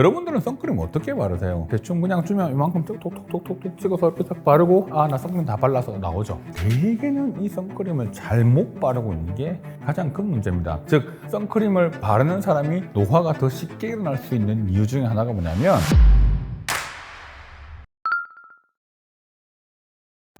여러분들은 선크림 어떻게 바르세요? 대충 그냥 주면 이만큼 톡톡톡톡톡 찍어서 이렇게 딱 바르고 아 나 선크림 다 발라서 나오죠. 대개는 이 선크림을 잘못 바르고 있는 게 가장 큰 문제입니다. 즉 선크림을 바르는 사람이 노화가 더 쉽게 일어날 수 있는 이유 중에 하나가 뭐냐면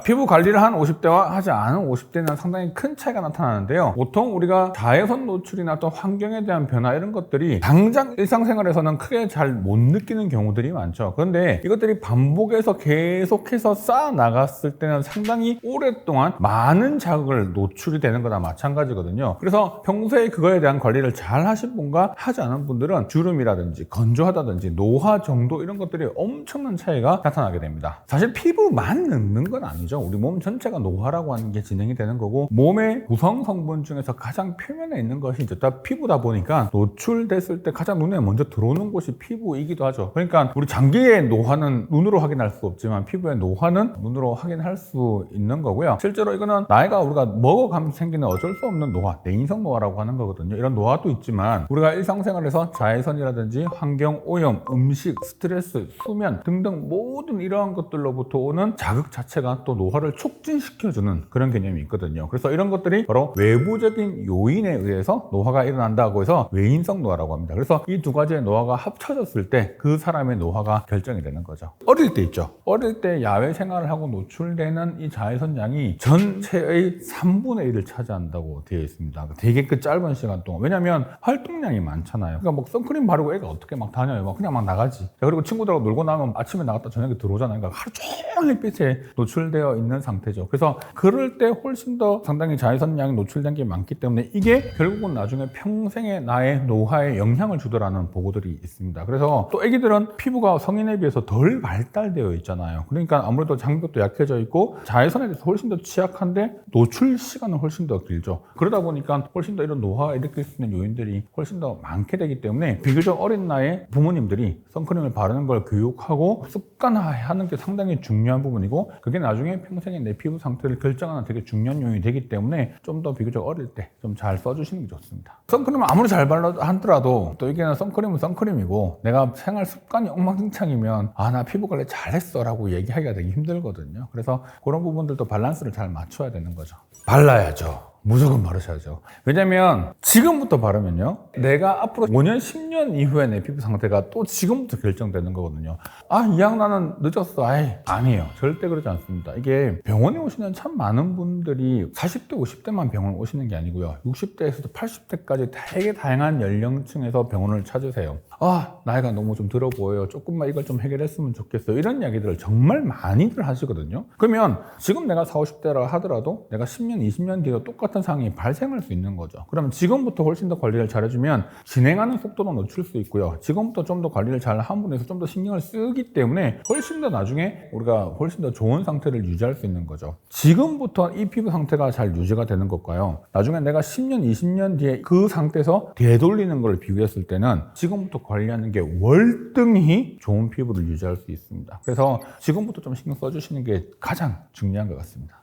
피부 관리를 한 50대와 하지 않은 50대는 상당히 큰 차이가 나타나는데요. 보통 우리가 자외선 노출이나 또 환경에 대한 변화 이런 것들이 당장 일상생활에서는 크게 잘 못 느끼는 경우들이 많죠. 그런데 이것들이 반복해서 계속해서 쌓아 나갔을 때는 상당히 오랫동안 많은 자극을 노출이 되는 거나 마찬가지거든요. 그래서 평소에 그거에 대한 관리를 잘 하신 분과 하지 않은 분들은 주름이라든지 건조하다든지 노화 정도 이런 것들이 엄청난 차이가 나타나게 됩니다. 사실 피부만 늙는 건 아니죠. 우리 몸 전체가 노화라고 하는 게 진행이 되는 거고 몸의 구성 성분 중에서 가장 표면에 있는 것이 이제 다 피부다 보니까 노출됐을 때 가장 눈에 먼저 들어오는 곳이 피부이기도 하죠. 그러니까 우리 장기의 노화는 눈으로 확인할 수 없지만 피부의 노화는 눈으로 확인할 수 있는 거고요. 실제로 이거는 나이가 우리가 먹어가면서 생기는 어쩔 수 없는 노화, 내인성 노화라고 하는 거거든요. 이런 노화도 있지만 우리가 일상생활에서 자외선이라든지 환경 오염, 음식, 스트레스, 수면 등등 모든 이러한 것들로부터 오는 자극 자체가 또 노화를 촉진시켜주는 그런 개념이 있거든요. 그래서 이런 것들이 바로 외부적인 요인에 의해서 노화가 일어난다고 해서 외인성 노화라고 합니다. 그래서 이 두 가지의 노화가 합쳐졌을 때 그 사람의 노화가 결정이 되는 거죠. 어릴 때 있죠. 어릴 때 야외 생활을 하고 노출되는 이 자외선 양이 전체의 3분의 1을 차지한다고 되어 있습니다. 되게 그 짧은 시간 동안. 왜냐면 활동량이 많잖아요. 그러니까 뭐 선크림 바르고 애가 어떻게 막 다녀요. 막 그냥 막 나가지. 자, 그리고 친구들하고 놀고 나면 아침에 나갔다 저녁에 들어오잖아요. 그러니까 하루 종일 빛에 노출되어 있는 상태죠. 그래서 그럴 때 훨씬 더 상당히 자외선 양이 노출된 게 많기 때문에 이게 결국은 나중에 평생의 나의 노화에 영향을 주더라는 보고들이 있습니다. 그래서 또 애기들은 피부가 성인에 비해서 덜 발달되어 있잖아요. 그러니까 아무래도 장벽도 약해져 있고 자외선에 대해서 훨씬 더 취약한데 노출 시간은 훨씬 더 길죠. 그러다 보니까 훨씬 더 이런 노화가 일으킬 수 있는 요인들이 훨씬 더 많게 되기 때문에 비교적 어린 나이에 부모님들이 선크림을 바르는 걸 교육하고 습관화하는 게 상당히 중요한 부분이고 그게 나중에 평생의 내 피부 상태를 결정하는 되게 중요한 요인이 되기 때문에 좀 더 비교적 어릴 때 좀 잘 써주시는 게 좋습니다. 선크림을 아무리 잘 발라하더라도 또 이게 선크림은 선크림이고 내가 생활 습관이 엉망진창이면 아 나 피부 관리 잘했어 라고 얘기하기가 되게 힘들거든요. 그래서 그런 부분들도 밸런스를 잘 맞춰야 되는 거죠. 발라야죠. 무조건 바르셔야죠. 왜냐면 지금부터 바르면요. 내가 앞으로 5년, 10년 이후에 내 피부 상태가 또 지금부터 결정되는 거거든요. 아, 이양 나는 늦었어. 아이, 아니에요. 절대 그러지 않습니다. 이게 병원에 오시는 참 많은 분들이 40대, 50대만 병원 오시는 게 아니고요. 60대에서도 80대까지 되게 다양한 연령층에서 병원을 찾으세요. 아, 나이가 너무 좀 들어 보여요. 조금만 이걸 좀 해결했으면 좋겠어요. 이런 이야기들을 정말 많이들 하시거든요. 그러면 지금 내가 40, 50대라 하더라도 내가 10년, 20년 뒤에도 똑같은 상황이 발생할 수 있는 거죠. 그러면 지금부터 훨씬 더 관리를 잘해주면 진행하는 속도도 늦출 수 있고요. 지금부터 좀 더 관리를 잘한 분에서 좀더 신경을 쓰기 때문에 훨씬 더 나중에 우리가 훨씬 더 좋은 상태를 유지할 수 있는 거죠. 지금부터 이 피부 상태가 잘 유지가 되는 것과요. 나중에 내가 10년, 20년 뒤에 그 상태에서 되돌리는 걸 비교했을 때는 지금부터 관리하는 게 월등히 좋은 피부를 유지할 수 있습니다. 그래서 지금부터 좀 신경 써주시는 게 가장 중요한 것 같습니다.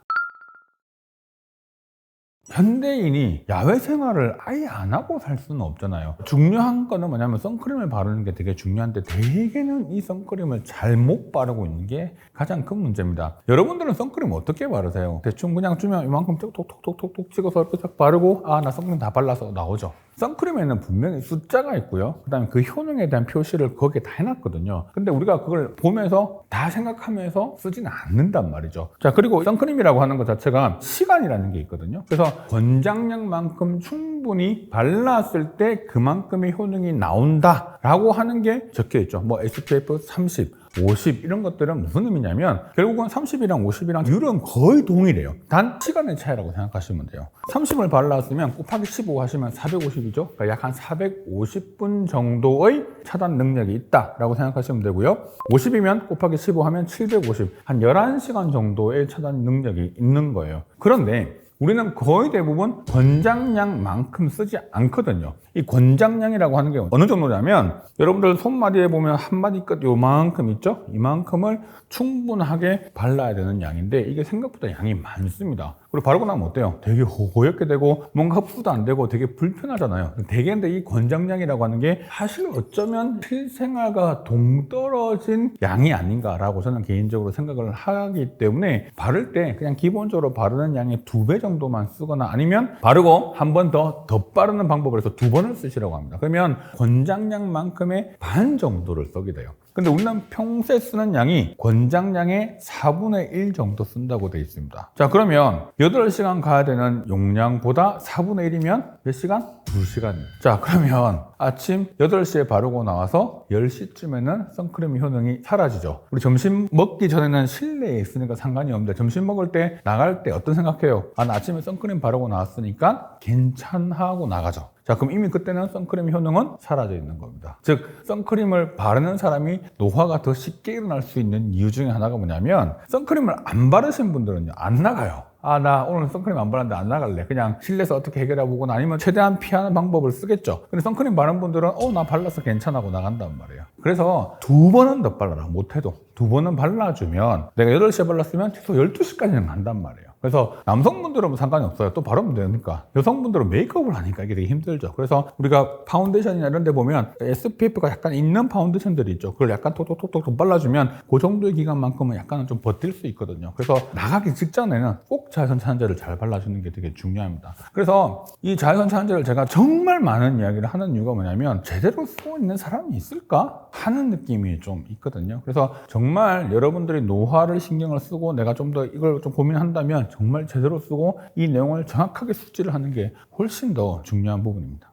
현대인이 야외 생활을 아예 안 하고 살 수는 없잖아요. 중요한 거는 뭐냐면 선크림을 바르는 게 되게 중요한데 대개는 이 선크림을 잘못 바르고 있는 게 가장 큰 문제입니다. 여러분들은 선크림 어떻게 바르세요? 대충 그냥 주면 이만큼 톡톡톡톡톡 찍어서 이렇게 딱 바르고 아 나 선크림 다 발라서 나오죠. 선크림에는 분명히 숫자가 있고요. 그 다음에 그 효능에 대한 표시를 거기에 다 해놨거든요. 근데 우리가 그걸 보면서 다 생각하면서 쓰지는 않는단 말이죠. 자, 그리고 선크림이라고 하는 것 자체가 시간이라는 게 있거든요. 그래서 권장량만큼 충분히 발랐을 때 그만큼의 효능이 나온다라고 하는 게 적혀 있죠. 뭐 SPF 30, 50 이런 것들은 무슨 의미냐면 결국은 30이랑 50이랑 율은 거의 동일해요. 단 시간의 차이라고 생각하시면 돼요. 30을 발랐으면 곱하기 15 하시면 450이죠. 그러니까 약 한 450분 정도의 차단 능력이 있다라고 생각하시면 되고요. 50이면 곱하기 15 하면 750, 한 11시간 정도의 차단 능력이 있는 거예요. 그런데 우리는 거의 대부분 권장량만큼 쓰지 않거든요. 이 권장량이라고 하는 게 어느 정도냐면 여러분들 손마디에 보면 한 마디 끝 요만큼 있죠? 이만큼을 충분하게 발라야 되는 양인데 이게 생각보다 양이 많습니다. 그리고 바르고 나면 어때요? 되게 호호엽게 되고 뭔가 흡수도 안 되고 되게 불편하잖아요. 되게 근데 이 권장량이라고 하는 게 사실 어쩌면 실생활과 동떨어진 양이 아닌가라고 저는 개인적으로 생각을 하기 때문에 바를 때 그냥 기본적으로 바르는 양의 두 배 정도만 쓰거나 아니면 바르고 한 번 더 덧바르는 방법을 해서 두 번을 쓰시라고 합니다. 그러면 권장량만큼의 반 정도를 쓰게 돼요. 근데 우리는 평소에 쓰는 양이 권장량의 4분의 1 정도 쓴다고 되어 있습니다. 자, 그러면 8시간 가야 되는 용량보다 4분의 1이면 몇 시간? 2시간입니다. 자, 그러면 아침 8시에 바르고 나와서 10시쯤에는 선크림 효능이 사라지죠. 우리 점심 먹기 전에는 실내에 있으니까 상관이 없는데 점심 먹을 때 나갈 때 어떤 생각해요? 아, 나 아침에 선크림 바르고 나왔으니까 괜찮하고 나가죠. 자, 그럼 이미 그때는 선크림 효능은 사라져 있는 겁니다. 즉, 선크림을 바르는 사람이 노화가 더 쉽게 일어날 수 있는 이유 중에 하나가 뭐냐면, 선크림을 안 바르신 분들은요, 안 나가요. 아, 나 오늘 선크림 안 바르는데 안 나갈래. 그냥 실내에서 어떻게 해결해 보거나 아니면 최대한 피하는 방법을 쓰겠죠. 근데 선크림 바른 분들은, 어, 나 발라서 괜찮아고 나간단 말이에요. 그래서 두 번은 더 발라라. 못해도. 두 번은 발라주면 내가 8시에 발랐으면 최소 12시까지는 간단 말이에요. 그래서 남성분들은 뭐 상관이 없어요. 또 바르면 되니까. 여성분들은 메이크업을 하니까 이게 되게 힘들죠. 그래서 우리가 파운데이션이나 이런 데 보면 SPF가 약간 있는 파운데이션들이 있죠. 그걸 약간 톡톡톡톡 좀 발라주면 그 정도의 기간만큼은 약간은 좀 버틸 수 있거든요. 그래서 나가기 직전에는 꼭 자외선 차단제를 잘 발라주는 게 되게 중요합니다. 그래서 이 자외선 차단제를 제가 정말 많은 이야기를 하는 이유가 뭐냐면 제대로 쓰고 있는 사람이 있을까? 하는 느낌이 좀 있거든요. 그래서 정말 여러분들이 노화를 신경을 쓰고 내가 좀 더 이걸 좀 고민한다면 정말 제대로 쓰고 이 내용을 정확하게 숙지를 하는 게 훨씬 더 중요한 부분입니다.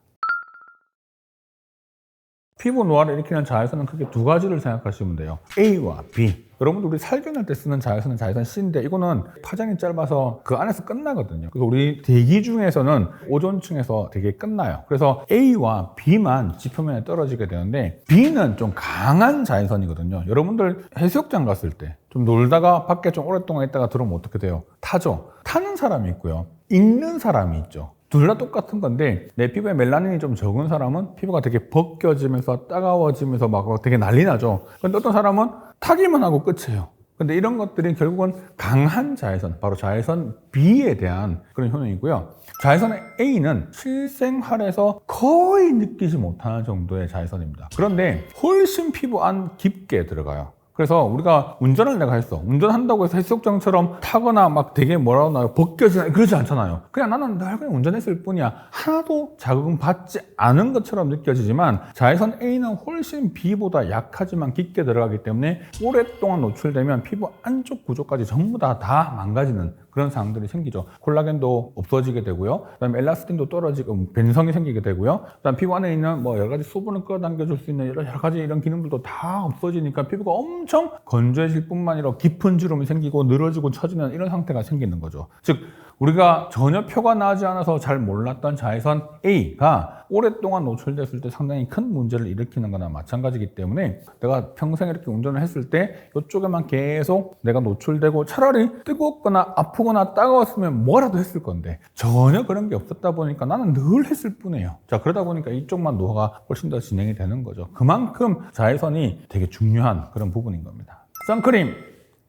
피부 노화를 일으키는 자외선은 크게 두 가지를 생각하시면 돼요. A와 B. 여러분들 우리 살균할 때 쓰는 자외선은 자외선 C인데 이거는 파장이 짧아서 그 안에서 끝나거든요. 그래서 우리 대기 중에서는 오존층에서 되게 끝나요. 그래서 A와 B만 지표면에 떨어지게 되는데 B는 좀 강한 자외선이거든요. 여러분들 해수욕장 갔을 때 좀 놀다가 밖에 좀 오랫동안 있다가 들어오면 어떻게 돼요? 타죠. 타는 사람이 있고요. 읽는 사람이 있죠. 둘 다 똑같은 건데 내 피부에 멜라닌이 좀 적은 사람은 피부가 되게 벗겨지면서 따가워지면서 막 되게 난리 나죠. 근데 어떤 사람은 타기만 하고 끝이에요. 근데 이런 것들이 결국은 강한 자외선, 바로 자외선 B에 대한 그런 효능이고요. 자외선 A는 실생활에서 거의 느끼지 못하는 정도의 자외선입니다. 그런데 훨씬 피부 안 깊게 들어가요. 그래서 우리가 운전을 내가 했어. 운전한다고 해서 해수욕장처럼 타거나 막 되게 뭐라 하나요? 벗겨지나 그러지 않잖아요. 그냥 나는 날 그냥 운전했을 뿐이야. 하나도 자극은 받지 않은 것처럼 느껴지지만 자외선 A는 훨씬 B보다 약하지만 깊게 들어가기 때문에 오랫동안 노출되면 피부 안쪽 구조까지 전부 다다 망가지는 그런 상황들이 생기죠. 콜라겐도 없어지게 되고요. 그다음에 엘라스틴도 떨어지고 변성이 생기게 되고요. 그다음 피부 안에 있는 뭐 여러 가지 수분을 끌어당겨 줄 수 있는 여러 가지 이런 기능들도 다 없어지니까 피부가 엄청 건조해질 뿐만 아니라 깊은 주름이 생기고 늘어지고 처지는 이런 상태가 생기는 거죠. 즉 우리가 전혀 표가 나지 않아서 잘 몰랐던 자외선 A가 오랫동안 노출됐을 때 상당히 큰 문제를 일으키는 거나 마찬가지이기 때문에 내가 평생 이렇게 운전을 했을 때 이쪽에만 계속 내가 노출되고 차라리 뜨겁거나 아프거나 따가웠으면 뭐라도 했을 건데 전혀 그런 게 없었다 보니까 나는 늘 했을 뿐이에요. 자, 그러다 보니까 이쪽만 노화가 훨씬 더 진행이 되는 거죠. 그만큼 자외선이 되게 중요한 그런 부분인 겁니다. 선크림,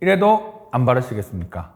이래도 안 바르시겠습니까?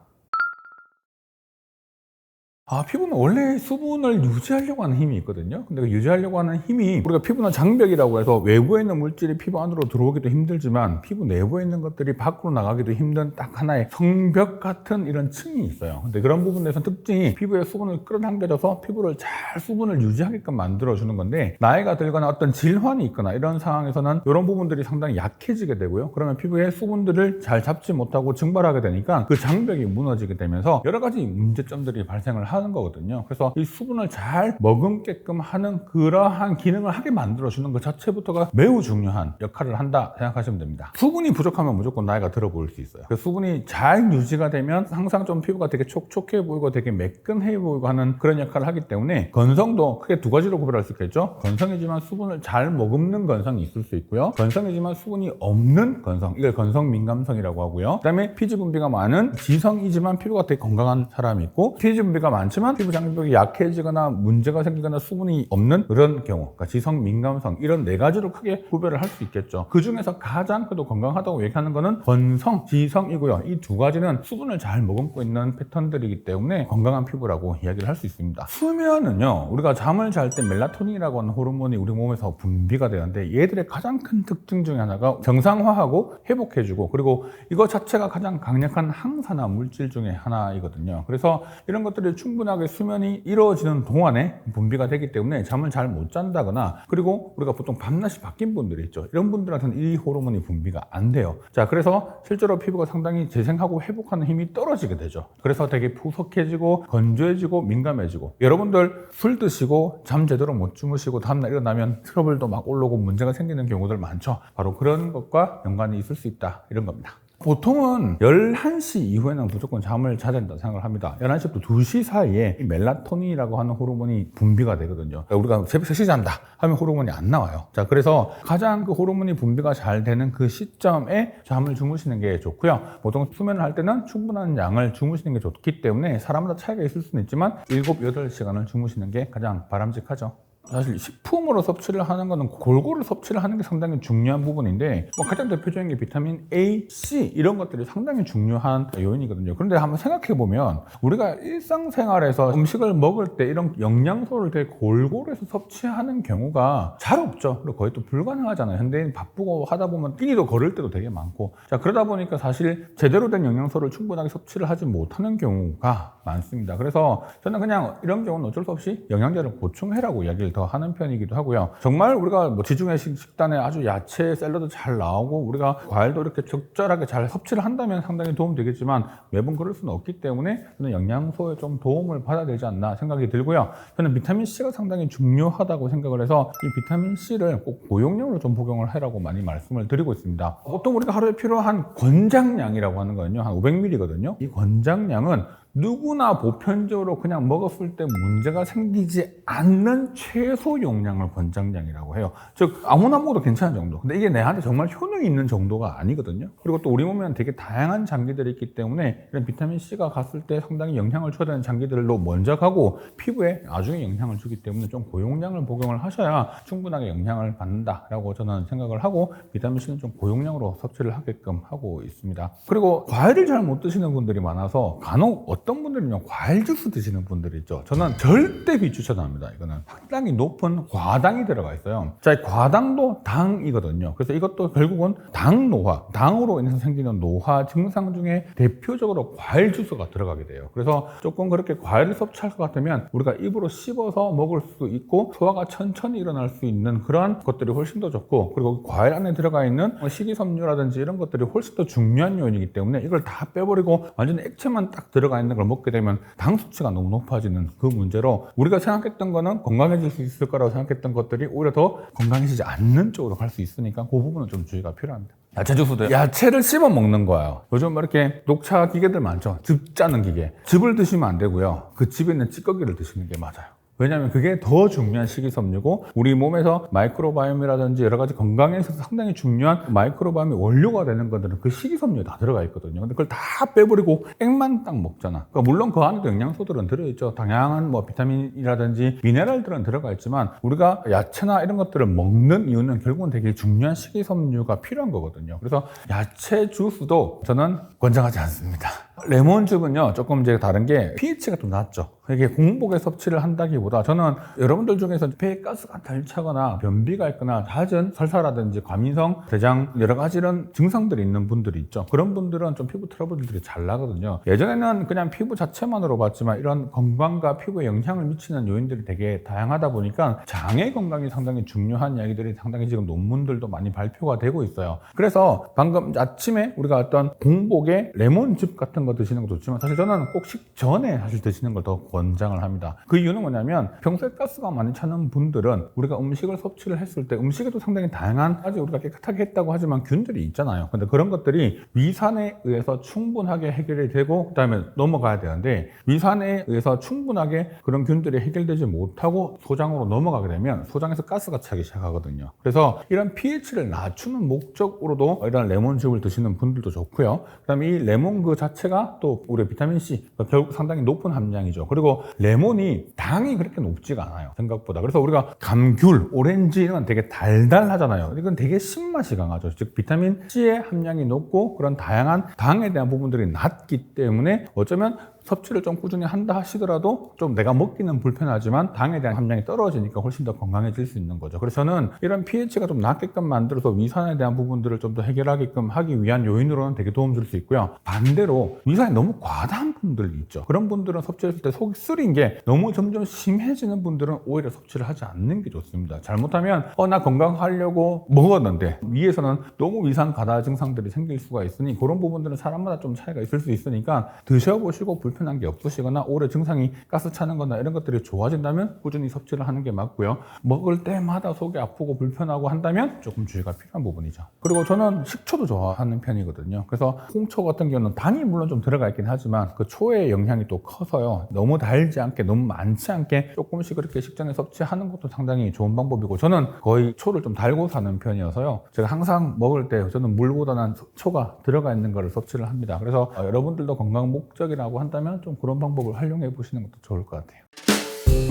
아, 피부는 원래 수분을 유지하려고 하는 힘이 있거든요. 근데 그 유지하려고 하는 힘이 우리가 피부는 장벽이라고 해서 외부에 있는 물질이 피부 안으로 들어오기도 힘들지만 피부 내부에 있는 것들이 밖으로 나가기도 힘든 딱 하나의 성벽 같은 이런 층이 있어요. 근데 그런 부분에서 특징이 피부에 수분을 끌어당겨져서 피부를 잘 수분을 유지하게끔 만들어주는 건데 나이가 들거나 어떤 질환이 있거나 이런 상황에서는 이런 부분들이 상당히 약해지게 되고요. 그러면 피부에 수분들을 잘 잡지 못하고 증발하게 되니까 그 장벽이 무너지게 되면서 여러 가지 문제점들이 발생을 하는 거거든요. 그래서 이 수분을 잘 머금게끔 하는 그러한 기능을 하게 만들어주는 것 자체부터가 매우 중요한 역할을 한다 생각하시면 됩니다. 수분이 부족하면 무조건 나이가 들어 보일 수 있어요. 그 수분이 잘 유지가 되면 항상 좀 피부가 되게 촉촉해 보이고 되게 매끈해 보이고 하는 그런 역할을 하기 때문에 건성도 크게 두 가지로 구별할 수 있겠죠. 건성이지만 수분을 잘 머금는 건성이 있을 수 있고요. 건성이지만 수분이 없는 건성, 이걸 건성 민감성이라고 하고요. 그다음에 피지 분비가 많은 지성이지만 피부가 되게 건강한 사람이 있고 피지 분비가 많지 많지만 피부 장벽이 약해지거나 문제가 생기거나 수분이 없는 그런 경우, 그러니까 지성, 민감성 이런 네 가지로 크게 구별을 할 수 있겠죠. 그 중에서 가장 그래도 건강하다고 얘기하는 거는 건성, 지성이고요. 이 두 가지는 수분을 잘 머금고 있는 패턴들이기 때문에 건강한 피부라고 이야기를 할 수 있습니다. 수면은요, 우리가 잠을 잘 때 멜라토닌이라고 하는 호르몬이 우리 몸에서 분비가 되는데 얘들의 가장 큰 특징 중에 하나가 정상화하고 회복해주고 그리고 이거 자체가 가장 강력한 항산화 물질 중에 하나이거든요. 그래서 이런 것들이 충 분하게 수면이 이루어지는 동안에 분비가 되기 때문에 잠을 잘 못 잔다거나 그리고 우리가 보통 밤낮이 바뀐 분들이 있죠. 이런 분들한테는 이 호르몬이 분비가 안 돼요. 자, 그래서 실제로 피부가 상당히 재생하고 회복하는 힘이 떨어지게 되죠. 그래서 되게 푸석해지고 건조해지고 민감해지고 여러분들 술 드시고 잠 제대로 못 주무시고 다음날 일어나면 트러블도 막 올라오고 문제가 생기는 경우들 많죠. 바로 그런 것과 연관이 있을 수 있다. 이런 겁니다. 보통은 11시 이후에는 무조건 잠을 자야 된다 생각을 합니다. 11시부터 2시 사이에 이 멜라토닌이라고 하는 호르몬이 분비가 되거든요. 우리가 새벽 3시 잔다 하면 호르몬이 안 나와요. 자, 그래서 가장 그 호르몬이 분비가 잘 되는 그 시점에 잠을 주무시는 게 좋고요. 보통 수면을 할 때는 충분한 양을 주무시는 게 좋기 때문에 사람마다 차이가 있을 수는 있지만 7, 8시간을 주무시는 게 가장 바람직하죠. 사실 식품으로 섭취를 하는 거는 골고루 섭취를 하는 게 상당히 중요한 부분인데 뭐 가장 대표적인 게 비타민 A, C 이런 것들이 상당히 중요한 요인이거든요. 그런데 한번 생각해 보면 우리가 일상생활에서 음식을 먹을 때 이런 영양소를 되게 골고루 해서 섭취하는 경우가 잘 없죠. 그리고 거의 또 불가능하잖아요. 현대인 바쁘고 하다 보면 끼니도 걸을 때도 되게 많고 자 그러다 보니까 사실 제대로 된 영양소를 충분하게 섭취를 하지 못하는 경우가 많습니다. 그래서 저는 그냥 이런 경우는 어쩔 수 없이 영양제를 보충해라고 이야기를 더 하는 편이기도 하고요. 정말 우리가 뭐 지중해 식- 식단에 아주 야채, 샐러드 잘 나오고 우리가 과일도 이렇게 적절하게 잘 섭취를 한다면 상당히 도움 되겠지만 매번 그럴 수는 없기 때문에 저는 영양소에 좀 도움을 받아야 되지 않나 생각이 들고요. 저는 비타민 C가 상당히 중요하다고 생각을 해서 이 비타민 C를 꼭 고용량으로 좀 복용을 해라고 많이 말씀을 드리고 있습니다. 보통 우리가 하루에 필요한 권장량이라고 하는 거는요. 한 500ml거든요. 이 권장량은 누구나 보편적으로 그냥 먹었을 때 문제가 생기지 않는 최소 용량을 권장량이라고 해요. 즉 아무나 먹어도 괜찮은 정도. 근데 이게 내한테 정말 효능이 있는 정도가 아니거든요. 그리고 또 우리 몸에는 되게 다양한 장기들이 있기 때문에 이런 비타민 C가 갔을 때 상당히 영향을 되는 장기들로 먼저 가고 피부에 나중에 영향을 주기 때문에 좀 고용량을 복용을 하셔야 충분하게 영향을 받는다라고 저는 생각을 하고 비타민 C는 좀 고용량으로 섭취를 하게끔 하고 있습니다. 그리고 과일을 잘 못 드시는 분들이 많아서 간혹 어떤 분들은요 과일 주스 드시는 분들이 있죠. 저는 절대 비추천합니다. 이거는 상당히 높은 과당이 들어가 있어요. 자, 이 과당도 당이거든요. 그래서 이것도 결국은 당 노화, 당으로 인해서 생기는 노화 증상 중에 대표적으로 과일 주스가 들어가게 돼요. 그래서 조금 그렇게 과일을 섭취할 것 같으면 우리가 입으로 씹어서 먹을 수 있고 소화가 천천히 일어날 수 있는 그러한 것들이 훨씬 더 좋고 그리고 과일 안에 들어가 있는 뭐 식이섬유라든지 이런 것들이 훨씬 더 중요한 요인이기 때문에 이걸 다 빼버리고 완전히 액체만 딱 들어가 있는 걸 먹게 되면 당 수치가 너무 높아지는 그 문제로 우리가 생각했던 거는 건강해질 수 있을 거라고 생각했던 것들이 오히려 더 건강해지지 않는 쪽으로 갈 수 있으니까 그 부분은 좀 주의가 필요합니다. 야채 주스도 야채를 씹어 먹는 거예요. 요즘 뭐 이렇게 녹차 기계들 많죠. 즙 짜는 기계. 즙을 드시면 안 되고요. 그 즙에 있는 찌꺼기를 드시는 게 맞아요. 왜냐하면 그게 더 중요한 식이섬유고 우리 몸에서 마이크로바이옴이라든지 여러 가지 건강에 있어서 상당히 중요한 마이크로바이옴의 원료가 되는 것들은 그 식이섬유에 다 들어가 있거든요. 근데 그걸 다 빼버리고 액만 딱 먹잖아. 그러니까 물론 그 안에도 영양소들은 들어있죠. 다양한 뭐 비타민이라든지 미네랄들은 들어가 있지만 우리가 야채나 이런 것들을 먹는 이유는 결국은 되게 중요한 식이섬유가 필요한 거거든요. 그래서 야채 주스도 저는 권장하지 않습니다. 레몬즙은요 조금 이제 다른 게 pH가 좀 낮죠. 이게 공복에 섭취를 한다기보다 저는 여러분들 중에서 배에 가스가 덜 차거나 변비가 있거나 잦은 설사라든지 과민성, 대장 여러 가지 이런 증상들이 있는 분들이 있죠. 그런 분들은 좀 피부 트러블들이 잘 나거든요. 예전에는 그냥 피부 자체만으로 봤지만 이런 건강과 피부에 영향을 미치는 요인들이 되게 다양하다 보니까 장의 건강이 상당히 중요한 이야기들이 상당히 지금 논문들도 많이 발표가 되고 있어요. 그래서 방금 아침에 우리가 어떤 공복에 레몬즙 같은 거 드시는 것도 좋지만 사실 저는 꼭 식전에 사실 드시는 걸 더 권장을 합니다. 그 이유는 뭐냐면 평소에 가스가 많이 차는 분들은 우리가 음식을 섭취를 했을 때 음식에도 상당히 다양한 아직 우리가 깨끗하게 했다고 하지만 균들이 있잖아요. 근데 그런 것들이 위산에 의해서 충분하게 해결이 되고 그다음에 넘어가야 되는데 위산에 의해서 충분하게 그런 균들이 해결되지 못하고 소장으로 넘어가게 되면 소장에서 가스가 차기 시작하거든요. 그래서 이런 pH를 낮추는 목적으로도 이런 레몬즙을 드시는 분들도 좋고요. 그다음에 이 레몬 그 자체가 치즈나 또 우리 비타민 C 결국 상당히 높은 함량이죠. 그리고 레몬이 당이 그렇게 높지가 않아요. 생각보다. 그래서 우리가 감귤, 오렌지 이런 건 되게 달달하잖아요. 이건 되게 신맛이 강하죠. 즉 비타민 C의 함량이 높고 그런 다양한 당에 대한 부분들이 낮기 때문에 어쩌면 섭취를 좀 꾸준히 한다 하시더라도 좀 내가 먹기는 불편하지만 당에 대한 함량이 떨어지니까 훨씬 더 건강해질 수 있는 거죠. 그래서 저는 이런 pH가 좀 낮게끔 만들어서 위산에 대한 부분들을 좀 더 해결하게끔 하기 위한 요인으로는 되게 도움 줄 수 있고요. 반대로 위산이 너무 과다한 분들이 있죠. 그런 분들은 섭취했을 때 속이 쓰린 게 너무 점점 심해지는 분들은 오히려 섭취를 하지 않는 게 좋습니다. 잘못하면 어 나 건강하려고 먹었는데 위에서는 너무 위산 과다 증상들이 생길 수가 있으니 그런 부분들은 사람마다 좀 차이가 있을 수 있으니까 드셔보시고 불편한 게 없으시거나 오래 증상이 가스 차는 거나 이런 것들이 좋아진다면 꾸준히 섭취를 하는 게 맞고요. 먹을 때마다 속이 아프고 불편하고 한다면 조금 주의가 필요한 부분이죠. 그리고 저는 식초도 좋아하는 편이거든요. 그래서 홍초 같은 경우는 당이 물론 좀 들어가 있긴 하지만 그 초의 영향이 또 커서요. 너무 달지 않게 너무 많지 않게 조금씩 그렇게 식전에 섭취하는 것도 상당히 좋은 방법이고 저는 거의 초를 좀 달고 사는 편이어서요. 제가 항상 먹을 때 저는 물보다는 초가 들어가 있는 거를 섭취를 합니다. 그래서 어, 여러분들도 건강 목적이라고 한다면 좀 그런 방법을 활용해 보시는 것도 좋을 것 같아요.